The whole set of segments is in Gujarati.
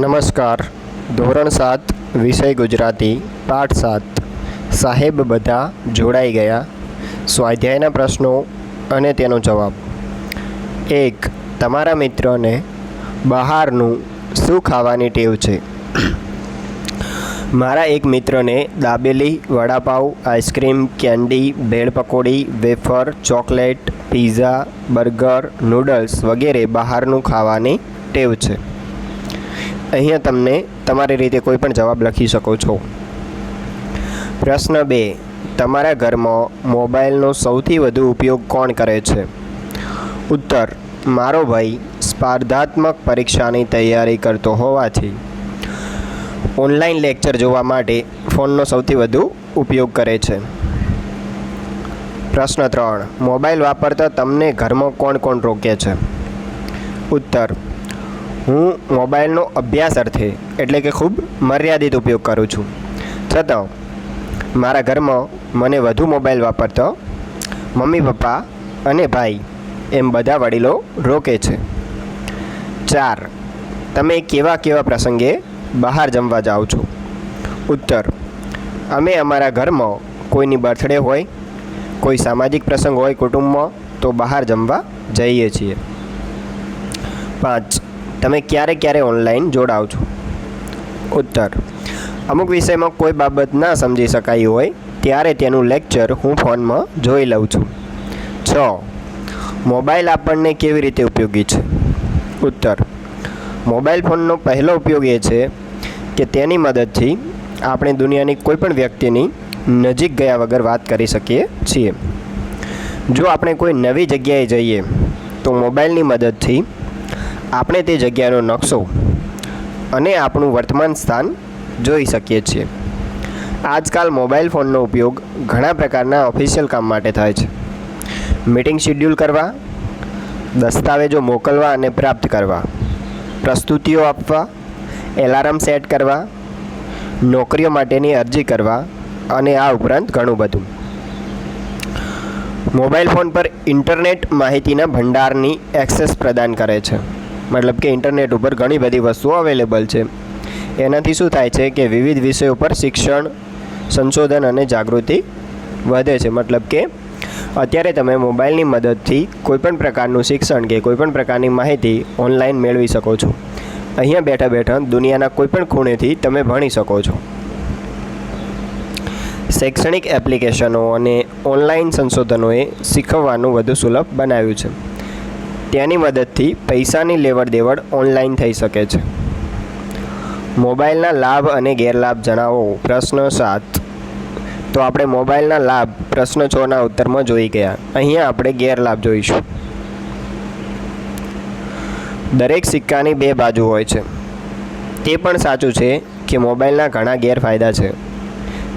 નમસ્કાર. ધોરણ સાત, વિષય ગુજરાતી, પાઠ સાત. સાહેબ બધા જોડાઈ ગયા. સ્વાધ્યાયના પ્રશ્નો અને તેનો જવાબ. એક, તમારા મિત્રને બહારનું શું ખાવાની ટેવ છે? મારા એક મિત્રને dabeli vadapav, ice cream, candy, bhel pakodi, wafer, chocolate, pizza, burger, noodles વગેરે બહારનું ખાવાની ટેવ છે. અહીંયા તમને તમારી રીતે કોઈ પણ જવાબ લખી શકો છો. પ્રશ્ન બે, તમારા ઘરમાં મોબાઈલનો સૌથી વધુ ઉપયોગ કોણ કરે છે? ઉત્તર, મારો ભાઈ સ્પર્ધાત્મક પરીક્ષાની તૈયારી કરતો હોવાથી. ઓનલાઈન લેક્ચર જોવા માટે ફોનનો સૌથી વધુ ઉપયોગ કરે છે. પ્રશ્ન ત્રણ, મોબાઈલ વાપરતા તમને ઘરમાં કોણ કોણ રોકે છે? ઉત્તર હું મોબાઈલનો અભ્યાસ અર્થે એટલે કે ખૂબ મર્યાદિત ઉપયોગ કરું છું. છતાં, મારા ઘરમાં મને વધુ મોબાઈલ વાપરતો મમ્મી, પપ્પા અને ભાઈ એમ બધા વડીલો રોકે છે. ચાર, તમે કેવા કેવા પ્રસંગે બહાર જમવા જાઓ છો? ઉત્તર, અમે અમારા ઘરમાં કોઈની બર્થડે હોય, કોઈ સામાજિક પ્રસંગ હોય કુટુંબમાં, તો બહાર જમવા જઈએ છીએ. પાંચ તમે ક્યારે ક્યારે ઓનલાઈન જોડાવ છો? ઉત્તર. અમુક વિષયમાં કોઈ બાબત ના સમજી શકાય હોય, ત્યારે તેનું લેક્ચર હું ફોનમાં જોઈ લઉં છું. છ. મોબાઈલ આપણને કેવી રીતે ઉપયોગી છે? ઉત્તર. મોબાઈલ ફોનનો પહેલો ઉપયોગ એ છે કે તેની મદદથી આપણે દુનિયાની કોઈપણ વ્યક્તિની નજીક ગયા વગર વાત કરી શકીએ છીએ. જો આપણે કોઈ નવી જગ્યાએ જઈએ, તો મોબાઈલની મદદથી આપણે તે જગ્યાનો નકશો અને આપણું વર્તમાન સ્થાન જોઈ શકીએ છીએ. આજકાલ મોબાઈલ ફોનનો ઉપયોગ ઘણા પ્રકારના ઓફિશિયલ કામ માટે થાય છે. મીટિંગ શેડ્યુલ કરવા, દસ્તાવેજો મોકલવા અને પ્રાપ્ત કરવા, પ્રસ્તુતિઓ આપવા, એલાર્મ સેટ કરવા, નોકરીઓ માટેની અરજી કરવા અને આ ઉપરાંત ઘણું બધું. મોબાઈલ ફોન પર ઇન્ટરનેટ માહિતીના ભંડારની એક્સેસ પ્રદાન કરે છે. મતલબ કે ઇન્ટરનેટ ઉપર ઘણી બધી વસ્તુઓ અવેલેબલ છે. એનાથી શું થાય છે કે વિવિધ વિષયો પર શિક્ષણ, સંશોધન અને જાગૃતિ વધે છે. મતલબ કે અત્યારે તમે મોબાઈલની મદદથી કોઈપણ પ્રકારનું શિક્ષણ કે કોઈપણ પ્રકારની માહિતી ઓનલાઈન મેળવી શકો છો. અહીંયા બેઠા બેઠા દુનિયાના કોઈપણ ખૂણેથી તમે ભણી શકો છો. શૈક્ષણિક એપ્લિકેશનો અને ઓનલાઈન સંશોધનોએ શીખવવાનું વધુ સુલભ બનાવ્યું છે. તેની મદદથી પૈસાની લેવડ દેવડ ઓનલાઈન થઈ શકે છે. મોબાઈલના લાભ અને ગેરલાભ જણાવો. પ્રશ્ન સાત. તો આપણે મોબાઈલના લાભ પ્રશ્ન છના ઉત્તરમાં જોઈ ગયા. અહીંયા આપણે ગેરલાભ જોઈશું. દરેક સિક્કાની બે બાજુ હોય છે. તે પણ સાચું છે કે મોબાઈલના ઘણા ગેરફાયદા છે.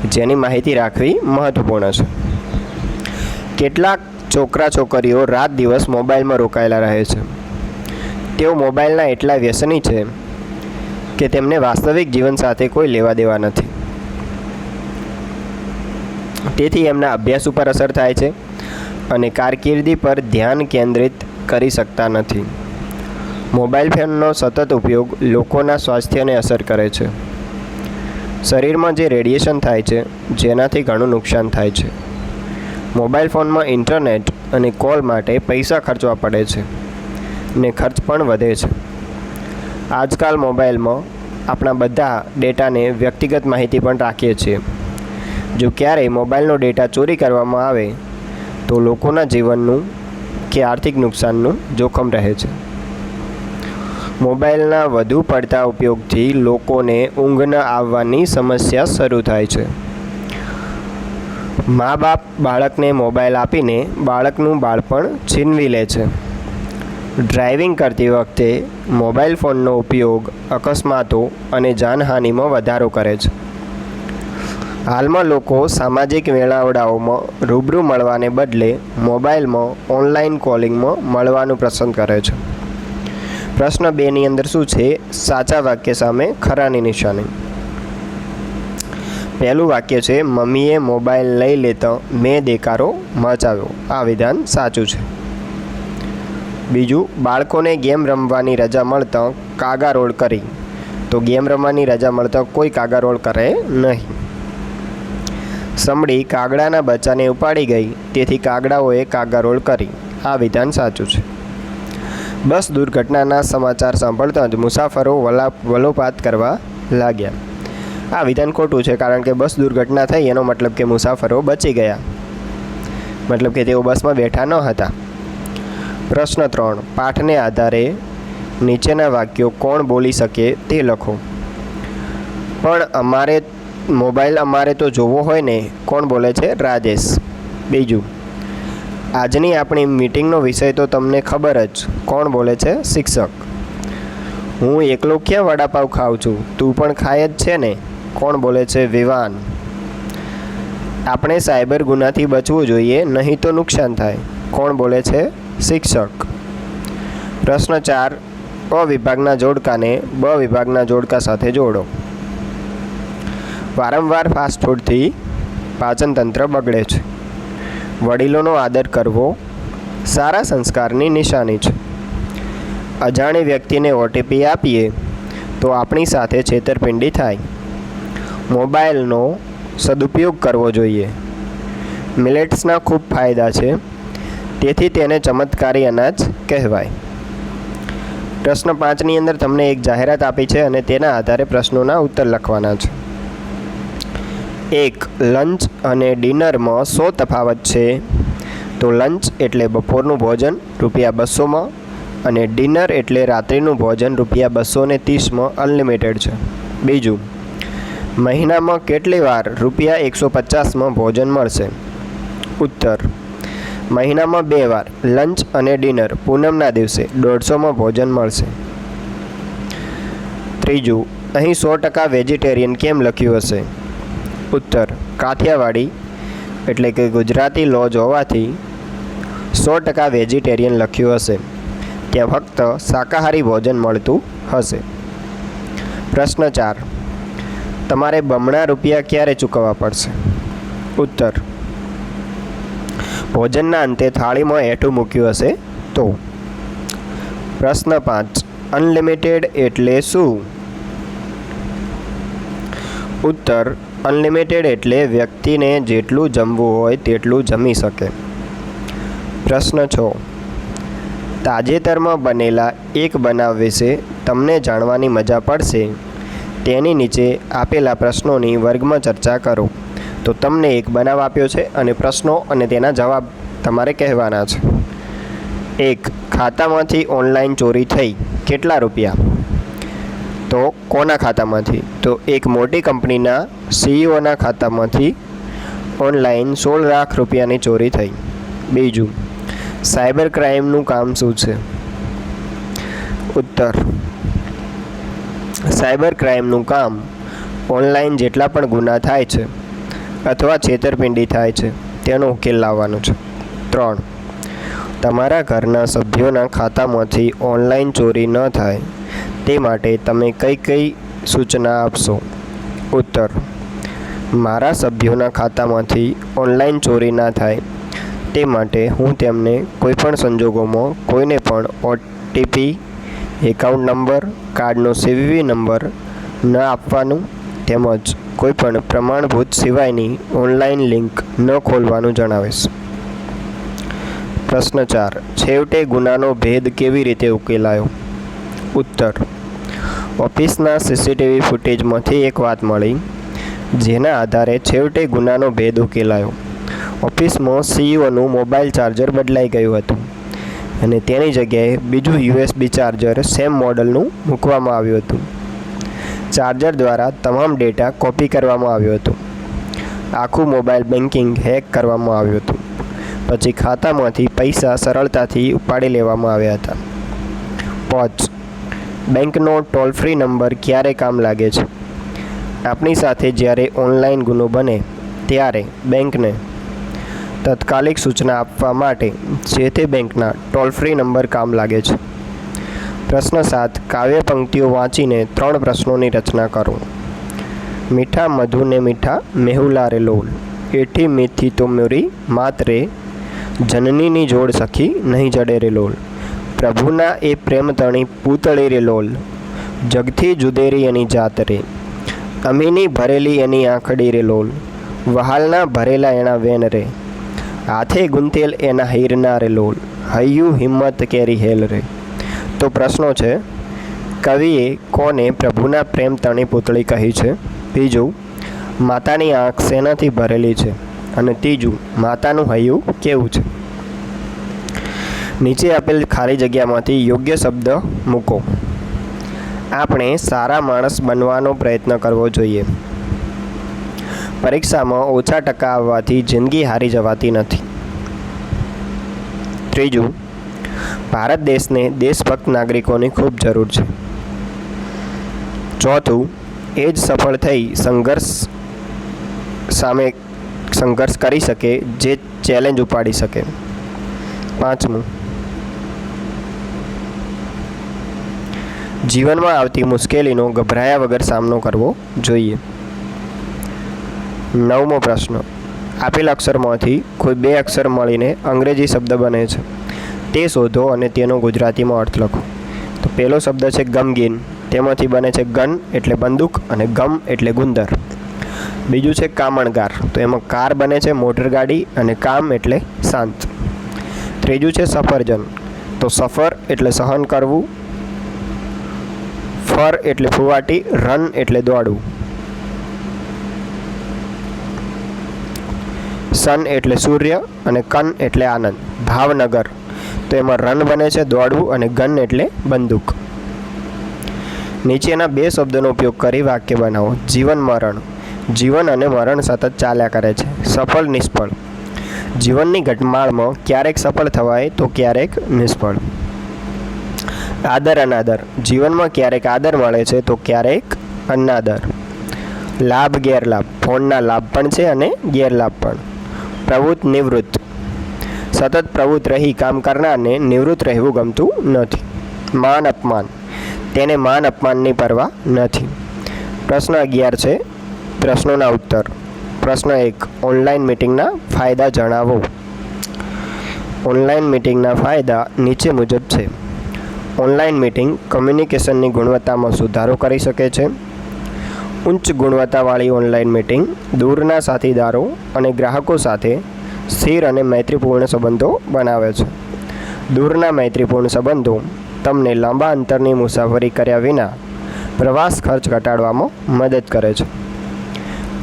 જેની માહિતી રાખવી મહત્વપૂર્ણ છે. કેટલાક છોકરા છોકરીઓ રાત દિવસ મોબાઈલમાં રોકાયેલા રહે છે. તેઓ મોબાઈલના એટલા વ્યસની છે કે તેમને વાસ્તવિક જીવન સાથે કોઈ લેવા દેવા નથી. તેથી એમના અભ્યાસ ઉપર અસર થાય છે અને કારકિર્દી પર ધ્યાન કેન્દ્રિત કરી શકતા નથી. મોબાઈલ ફોનનો સતત ઉપયોગ લોકોના સ્વાસ્થ્યને અસર કરે છે. શરીરમાં જે રેડિયેશન થાય છે, જેનાથી ઘણું નુકસાન થાય છે. મોબાઈલ ફોનમાં ઇન્ટરનેટ અને કોલ માટે પૈસા ખર્ચવા પડે છે ને ખર્ચ પણ વધે છે. આજકાલ મોબાઈલમાં આપણા બધા ડેટાને વ્યક્તિગત માહિતી પણ રાખીએ છીએ. જો ક્યારેય મોબાઈલનો ડેટા ચોરી કરવામાં આવે, તો લોકોના જીવનનું કે આર્થિક નુકસાનનું જોખમ રહે છે. મોબાઈલના વધુ પડતા ઉપયોગથી લોકોને ઊંઘ ન આવવાની સમસ્યા શરૂ થાય છે. મા બાપ બાળકને મોબાઈલ આપીને બાળકનું બાળપણ છીનવી લે છે. ડ્રાઇવિંગ કરતી વખતે મોબાઈલ ફોનનો ઉપયોગ અકસ્માતો અને જાનહાનિમાં વધારો કરે છે. હાલમાં લોકો સામાજિક મેળાવડાઓમાં રૂબરૂ મળવાને બદલે મોબાઈલમાં ઓનલાઈન કોલિંગમાં મળવાનું પસંદ કરે છે. પ્રશ્ન બેની અંદર શું છે? સાચા વાક્ય સામે ખરાની નિશાની. પહેલું વાક્ય છે, મમ્મીએ મોબાઈલ લઈ લેતા મેં દેકારો મચાવ્યો. આ વિધાન સાચું છે. બીજું, બાળકોને ગેમ રમવાની રજા મળતા કાગા રોડ કરી. તો ગેમ રમવાની રજા મળતા કોઈ કાગારોળ કરે નહીં. સમડી, કાગડાના બચ્ચાને ઉપાડી ગઈ, તેથી કાગડાઓએ કાગારોળ કરી. આ વિધાન સાચું છે. બસ દુર્ઘટનાના સમાચાર સાંભળતા જ મુસાફરો વલા, વલોપાત કરવા લાગ્યા. આ વિધાન ખોટું છે, કારણ કે બસ દુર્ઘટના થઈ, એનો મતલબ કે મુસાફરો બચી ગયા. મતલબ કે તેઓ બસમાં બેઠા ન હતા. પ્રશ્ન ત્રણ, પાઠને આધારે નીચેના વાક્યો કોણ બોલી શકે તે લખો. પણ અમારે મોબાઈલ અમારે તો જોવો હોય ને, કોણ બોલે છે? રાજેશ. બીજું, આજની આપણી મીટિંગનો વિષય તો તમને ખબર જ, કોણ બોલે છે? શિક્ષક. હું એકલો ક્યાં વડાપાવ ખાઉં છું? તું પણ ખાય જ છે ને? કોણ બોલે છે વિવાન? આપણે સાયબર ગુનાથી બચવું જોઈએ, નહીં તો નુકસાન થાય. કોણ બોલે છે શિક્ષક? પ્રશ્ન ચાર, અ વિભાગના જોડકાને બ વિભાગના જોડકા સાથે જોડો. વારંવાર ફાસ્ટફૂડથી પાચનતંત્ર બગડે છે. વડીલોનો આદર કરવો સારા સંસ્કારની નિશાની છે. અજાણી વ્યક્તિને ઓટીપી આપીએ તો આપણી સાથે છેતરપિંડી થાય. મોબાઈલનો સદુપયોગ કરવો જોઈએ. મિલેટ્સના ખૂબ ફાયદા છે. તેથી તેને ચમત્કારી અનાજ કહેવાય. પ્રશ્ન પાંચની અંદર તમને એક જાહેરાત આપી છે અને તેના આધારે પ્રશ્નોના ઉત્તર લખવાના છે. એક, લંચ અને ડિનરમાં સો તફાવત છે. તો લંચ એટલે બપોરનું ભોજન રૂપિયા બસોમાં અને ડિનર એટલે રાત્રિનું ભોજન રૂપિયા બસો ને ત્રીસમાં અનલિમિટેડ છે. બીજું મહિનામાં કેટલી વાર રૂપિયા એકસો પચાસમાં ભોજન મળશે? ઉત્તર. મહિનામાં બે વાર, લંચ અને ડિનર પૂનમના દિવસે દોઢસોમાં ભોજન મળશે. ત્રીજું, અહીં સો ટકા વેજીટેરિયન કેમ લખ્યું હશે? ઉત્તર, કાઠિયાવાડી, એટલે કે ગુજરાતી લોજ હોવાથી સો ટકા વેજીટેરિયન લખ્યું હશે. ત્યાં ફક્ત શાકાહારી ભોજન મળતું હશે. પ્રશ્ન ચાર તમારે બમણા રૂપિયા ક્યારે ચૂકવવા પડશે? ઉત્તર. ભોજનના અંતે થાળીમાં હેઠું મૂક્યું હશે તો. પ્રશ્ન પાંચ. અનલિમિટેડ એટલે શું? ઉત્તર. અનલિમિટેડ એટલે વ્યક્તિને જેટલું જમવું હોય તેટલું જમી શકે. પ્રશ્ન છ. તાજેતરમાં બનેલા એક બનાવ વિશે તમને જાણવાની મજા પડશે. તેની નીચે આપેલા પ્રશ્નોની વર્ગમાં ચર્ચા કરો. તો તમને એક બનાવ આપ્યો છે અને પ્રશ્નો અને તેના જવાબ તમારે કહેવાના છે. એક, ખાતામાંથી ઓનલાઈન ચોરી થઈ. કેટલા રૂપિયા? તો કોના ખાતામાંથી? તો એક મોટી કંપનીના સીઈઓના ખાતામાંથી ઓનલાઈન સોળ લાખ રૂપિયાની ચોરી થઈ. બીજું, સાયબર ક્રાઇમનું કામ શું છે? ઉત્તર સાયબર ક્રાઇમનું કામ ઓનલાઈન જેટલા પણ ગુના થાય છે અથવા છેતરપિંડી થાય છે, તેનો ઉકેલ લાવવાનો છે. ત્રણ, તમારા ઘરના સભ્યોના ખાતામાંથી ઓનલાઈન ચોરી ન થાય તે માટે તમે કઈ કઈ સૂચના આપશો? ઉત્તર, મારા સભ્યોના ખાતામાંથી ઓનલાઈન ચોરી ના થાય તે માટે હું તેમને કોઈપણ સંજોગોમાં કોઈને પણ ઓટીપી એકાઉન્ટ નંબર, કાર્ડનો સીવીવી નંબર ન આપવાનું તેમજ કોઈપણ પ્રમાણભૂત સિવાયની ઓનલાઈન લિંક ન ખોલવાનું જણાવીશ. પ્રશ્ન ચાર, છેવટે ગુનાનો ભેદ કેવી રીતે ઉકેલાયો? ઉત્તર, ઓફિસના સીસીટીવી ફૂટેજમાંથી એક વાત મળી, જેના આધારે છેવટે ગુનાનો ભેદ ઉકેલાયો. ઓફિસમાં સીઈઓનું મોબાઈલ ચાર્જર બદલાઈ ગયું હતું. અને તેની જગ્યાએ બીજું યુએસબી ચાર્જર સેમ મોડલનું મૂકવામાં આવ્યું હતું. ચાર્જર દ્વારા તમામ ડેટા કોપી કરવામાં આવ્યો હતો. આખું મોબાઈલ બેન્કિંગ હેક કરવામાં આવ્યું હતું. પછી ખાતામાંથી પૈસા સરળતાથી ઉપાડી લેવામાં આવ્યા હતા. પાંચ, બેંકનો ટોલ ફ્રી નંબર ક્યારે કામ લાગે છે? આપણી સાથે જ્યારે ઓનલાઈન ગુનો બને, ત્યારે બેંકને તાત્કાલિક સૂચના આપવા માટે જે તે બેંકના ટોલ ફ્રી નંબર કામ લાગે છે. પ્રશ્ન સાત, કાવ્ય પંક્તિઓ વાંચીને ત્રણ પ્રશ્નોની રચના કરો. મીઠા મધુને મીઠા મેહુલા રે લોલ. એઠી મીઠી તો મ્યુરી માત્રે જનનીની જોડ સખી નહીં જડે રે લોલ. પ્રભુના એ પ્રેમ તણી પૂતળી રે લોલ. જગથી જુદેરી એની જાત રે. અમીની ભરેલી એની આંખડી રે લોલ. વહાલના ભરેલા એના વેન રે. હાથે ગુંથેલ એના હીરના રે લોલ. હૈયું હિંમત કેરી હેલ રે. તો પ્રશ્નો છે, કવિએ કોને પ્રભુના પ્રેમ તણી પૂતળી કહી છે? બીજું, માતાની આંખ શેનાથી ભરેલી છે? અને ત્રીજું, માતાનું હૈયું કેવું છે? નીચે આપેલ ખાલી જગ્યામાંથી યોગ્ય શબ્દ મૂકો. આપણે સારા માણસ બનવાનો પ્રયત્ન કરવો જોઈએ. પરીક્ષામાં ઓછા ટકા આવવાથી જિંદગી હારી જવાતી નથી. ત્રીજું, ભારત દેશને દેશભક્ત નાગરિકોની ખૂબ જરૂર છે. ચોથું, એ જ સફળ થઈ સંઘર્ષ સામે સંઘર્ષ કરી શકે જે ચેલેન્જ ઉપાડી શકે. પાંચમું, જીવનમાં આવતી મુશ્કેલીનો ગભરાયા વગર સામનો કરવો જોઈએ. નવમો પ્રશ્ન. આપેલ અક્ષરમાંથી કોઈ બે અક્ષર મળીને અંગ્રેજી શબ્દ બને છે. તે શોધો અને તેનો ગુજરાતીમાં અર્થ લખો. તો પહેલો શબ્દ છે ગમગીન. તેમાંથી બને છે ગન એટલે બંદૂક અને ગમ એટલે ગુંદર. બીજું છે કામણગાર. તો એમાં કાર બને છે મોટર ગાડી અને કામ એટલે શાંત. ત્રીજું છે સફરજન. તો સફર એટલે સહન કરવું. ફર એટલે ફુવાટી, રન એટલે દોડવું. સન એટલે સૂર્ય અને કન એટલે આનંદ. ભાવનગર. તો એમાં રન બને છે દોડવું અને ગન એટલે બંદૂક. નીચેના બે શબ્દોનો ઉપયોગ કરી વાક્ય બનાવો. જીવન મરણ. જીવન અને મરણ સતત ચાલ્યા કરે છે. સફળ, નિષ્ફળ. જીવનની ઘટમાળમાં ક્યારેક સફળ થવાય તો ક્યારેક નિષ્ફળ. આદર, અનાદર. જીવનમાં ક્યારેક આદર મળે છે તો ક્યારેક અનાદર. લાભ, ગેરલાભ. ફોનના લાભ પણ છે અને ગેરલાભ પણ. પ્રવૃત્ત નિવૃત્ત. સતત પ્રવૃત્ત રહી કામ કરનારને નિવૃત્ત રહેવું ગમતું નથી. માન અપમાન. તેને માન અપમાનની પરવા નથી. પ્રશ્ન અગિયાર છે. પ્રશ્નોના ઉત્તર. પ્રશ્ન એક, ઓનલાઈન મિટિંગના ફાયદા જણાવો. ઓનલાઈન મિટિંગના ફાયદા નીચે મુજબ છે. ઓનલાઈન મિટિંગ કમ્યુનિકેશનની ગુણવત્તામાં સુધારો કરી શકે છે. ઉચ્ચ ગુણવત્તાવાળી ઓનલાઈન મીટિંગ, દૂરના સાથીદારો અને ગ્રાહકો સાથે સ્થિર અને મૈત્રીપૂર્ણ સંબંધો બનાવે છે. દૂરના મૈત્રીપૂર્ણ સંબંધો તમને લાંબા અંતરની મુસાફરી કર્યા વિના પ્રવાસ ખર્ચ ઘટાડવામાં મદદ કરે છે.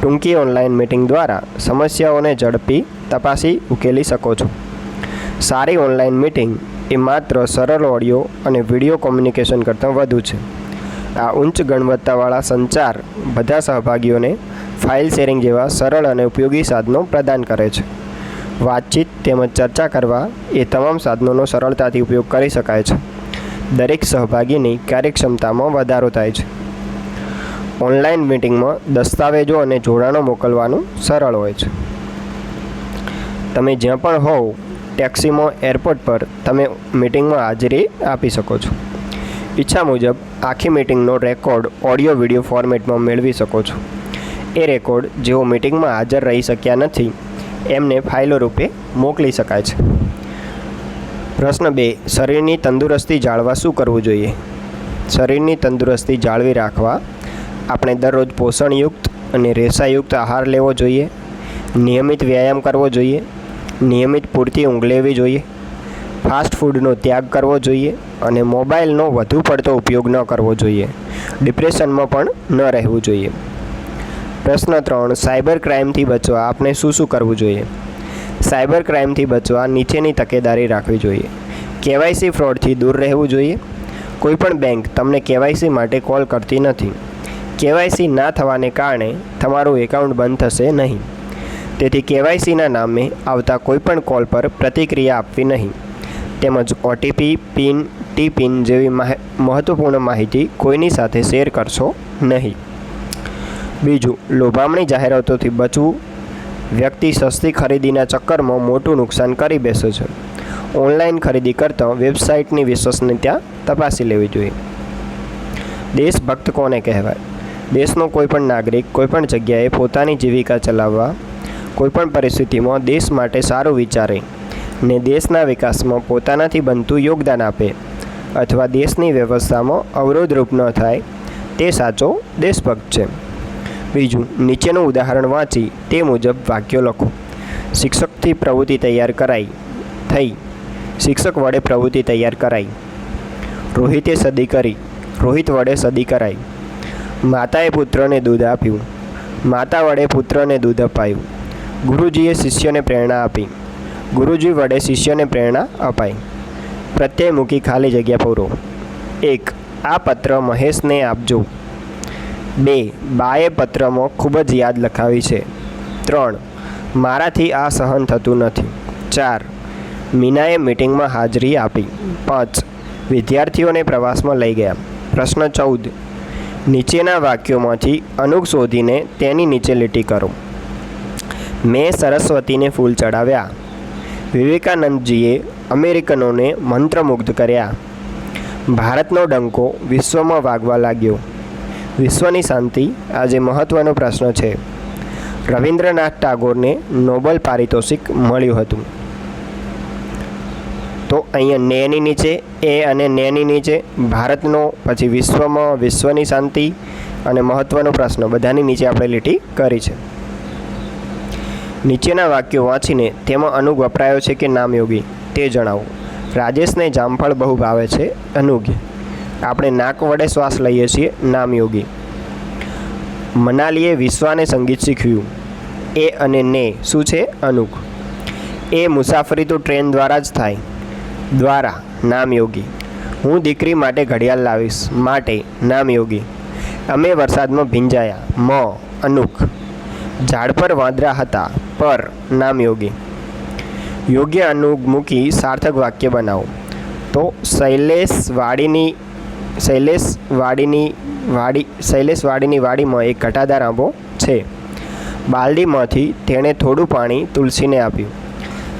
ટૂંકી ઓનલાઈન મીટિંગ દ્વારા સમસ્યાઓને ઝડપી તપાસી ઉકેલી શકો છો. સારી ઓનલાઈન મીટિંગ એ માત્ર સરળ ઓડિયો અને વીડિયો કોમ્યુનિકેશન કરતાં વધુ છે. આ ઉચ્ચ ગુણવત્તાવાળા સંચાર બધા સહભાગીઓને ફાઇલ શેરિંગ જેવા સરળ અને ઉપયોગી સાધનો પ્રદાન કરે છે. વાતચીત તેમજ ચર્ચા કરવા એ તમામ સાધનોનો સરળતાથી ઉપયોગ કરી શકાય છે. દરેક સહભાગીની કાર્યક્ષમતામાં વધારો થાય છે. ઓનલાઈન મિટિંગમાં દસ્તાવેજો અને જોડાણો મોકલવાનું સરળ હોય છે. તમે જ્યાં પણ હોવ, ટેક્સીમાં એરપોર્ટ પર તમે મિટિંગમાં હાજરી આપી શકો છો. ઈચ્છા મુજબ આખી મિટિંગનો રેકોર્ડ ઓડિયો વીડિયો ફોર્મેટમાં મેળવી શકો છો. એ રેકોર્ડ જેઓ મિટિંગમાં હાજર રહી શક્યા નથી, એમને ફાઇલો રૂપે મોકલી શકાય છે. પ્રશ્ન બે, શરીરની તંદુરસ્તી જાળવા શું કરવું જોઈએ? શરીરની તંદુરસ્તી જાળવી રાખવા આપણે દરરોજ પોષણયુક્ત અને રેસાયુક્ત આહાર લેવો જોઈએ. નિયમિત વ્યાયામ કરવો જોઈએ. નિયમિત પૂરતી ઊંઘ લેવી જોઈએ. ફાસ્ટ ફૂડનો ત્યાગ કરવો જોઈએ અને મોબાઈલનો વધુ પડતો ઉપયોગ ન કરવો જોઈએ. ડિપ્રેશનમાં પણ ન રહેવું જોઈએ. પ્રશ્ન ત્રણ, સાયબર ક્રાઇમથી બચવા આપણે શું શું કરવું જોઈએ? સાયબર ક્રાઇમથી બચવા નીચેની તકેદારી રાખવી જોઈએ. કેવાયસી ફ્રોડથી દૂર રહેવું જોઈએ. કોઈપણ બેંક તમને કેવાયસી માટે કોલ કરતી નથી. કેવાયસી ના થવાને કારણે તમારું એકાઉન્ટ બંધ થશે નહીં. તેથી કેવાયસીના નામે આવતા કોઈપણ કોલ પર પ્રતિક્રિયા આપવી નહીં. તેમજ ઓટીપી પિન ટી પિન જેવી મહત્ત્વપૂર્ણ માહિતી કોઈની સાથે શેર કરશો નહીં. બીજું, લોભામણી જાહેરાતોથી બચવું. વ્યક્તિ સસ્તી ખરીદીના ચક્કરમાં મોટું નુકસાન કરી બેસે છે. ઓનલાઈન ખરીદી કરતાં વેબસાઇટની વિશ્વસનીયતા તપાસી લેવી જોઈએ. દેશભક્ત કોને કહેવાય? દેશનો કોઈપણ નાગરિક કોઈપણ જગ્યાએ પોતાની જીવિકા ચલાવવા, કોઈપણ પરિસ્થિતિમાં દેશ માટે સારું વિચારે. ને દેશના વિકાસમાં પોતાનાથી બનતું યોગદાન આપે અથવા દેશની વ્યવસ્થામાં અવરોધરૂપ ન થાય, તે સાચો દેશભક્ત છે. બીજું, નીચેનું ઉદાહરણ વાંચી તે મુજબ વાક્યો લખો. શિક્ષકથી પ્રવૃત્તિ તૈયાર કરાઈ, થઈ. શિક્ષક વડે પ્રવૃત્તિ તૈયાર કરાઈ. રોહિતે સદી કરી, રોહિત વડે સદી કરાઈ. માતાએ પુત્રને દૂધ આપ્યું. માતા વડે પુત્રને દૂધ અપાયું. ગુરુજીએ શિષ્યને પ્રેરણા આપી. ગુરુજી વડે શિષ્યને પ્રેરણા અપાઈ. પ્રત્યય મૂકી ખાલી જગ્યા પૂરો એક, આ પત્ર મહેશને આપજો. બે, બાએ પત્રમાં ખૂબ જ યાદ લખાવી છે. ત્રણ, મારાથી આ સહન થતું નથી. ચાર, મીનાએ મિટિંગમાં હાજરી આપી. પાંચ, વિદ્યાર્થીઓને પ્રવાસમાં લઈ ગયા. પ્રશ્ન ચૌદ, નીચેના વાક્યોમાંથી અનુક શોધીને તેની નીચે લીટી કરો. મેં સરસ્વતીને ફૂલ ચડાવ્યા વિવેકાનંદજીએ અમેરિકનોને મંત્રમુગ્ધ કર્યા. ભારતનો ડંકો વિશ્વમાં વાગવા લાગ્યો. વિશ્વની શાંતિ આજે મહત્ત્વનો પ્રશ્ન છે. રવિન્દ્રનાથ ટાગોરને નોબલ પારિતોષિક મળ્યું હતું. તો અહીંયા નેની નીચે, એ અને નેની નીચે, ભારતનો, પછી વિશ્વમાં વિશ્વની શાંતિ અને મહત્ત્વનો પ્રશ્ન બધાની નીચે આપણે લીટી કરી છે. નીચેના વાક્યો વાંચીને તેમાં અનુગ વપરાયો છે કે નામયોગી, તે જણાવો. રાજેશને જામફળ બહુ ભાવે છે, અનુગ. આપણે નાક વડે શ્વાસ લઈએ છીએ, નામયોગી. મનાલીએ વિશ્વાને સંગીત શીખવ્યું એ અને ને શું છે, અનુગ? એ મુસાફરી તો ટ્રેન દ્વારા જ થાય. દ્વારા, નામયોગી. હું દીકરી માટે ઘડિયાળ લાવીશ, માટે, નામયોગી. અમે વરસાદમાં ભીંજાયા, મ અનુખ ઝાડ પર વાંદરા હતા પર નામ યોગી. યોગ્ય અનુગ મૂકી સાર્થક વાક્ય બનાવો. તો શૈલેષ વાડીની શૈલેષ વાડીની વાડી શૈલેષ વાડીની વાડીમાં એક ઘટાદાર આંબો છે. બાલડીમાંથી તેણે થોડું પાણી તુલસીને આપ્યું.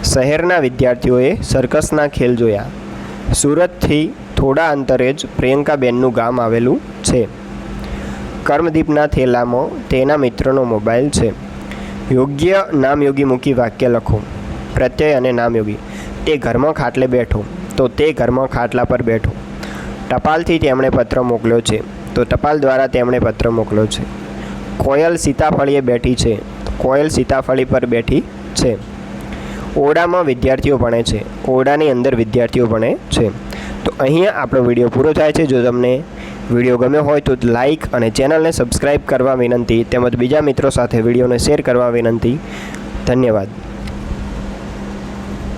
શહેરના વિદ્યાર્થીઓએ સર્કસના ખેલ જોયા. સુરતથી થોડા અંતરે જ પ્રિયંકાબેનનું ગામ આવેલું છે. કર્મદીપના થેલામાં તેના મિત્રનો મોબાઈલ છે. યોગ્ય નામયોગી મૂકી વાક્ય લખો. પ્રત્યય અને નામયોગી. તે ઘરમાં ખાટલે બેઠો. તો તે ઘરમાં ખાટલા પર બેઠો. ટપાલથી તેમણે પત્ર મોકલ્યો છે. તો ટપાલ દ્વારા તેમણે પત્ર મોકલ્યો છે. કોયલ સીતાફળીએ બેઠી છે. કોયલ સીતાફળી પર બેઠી છે. ઓરડામાં વિદ્યાર્થીઓ ભણે છે. ઓરડાની અંદર વિદ્યાર્થીઓ ભણે છે. તો અહીંયા આપણો વીડિયો પૂરો થાય છે. જો તમને વીડિયો ગમ્યો હોય તો લાઇક અને ચેનલને સબસ્ક્રાઈબ કરવા વિનંતી તેમજ બીજા મિત્રો સાથે વિડીયોને શેર કરવા વિનંતી. ધન્યવાદ.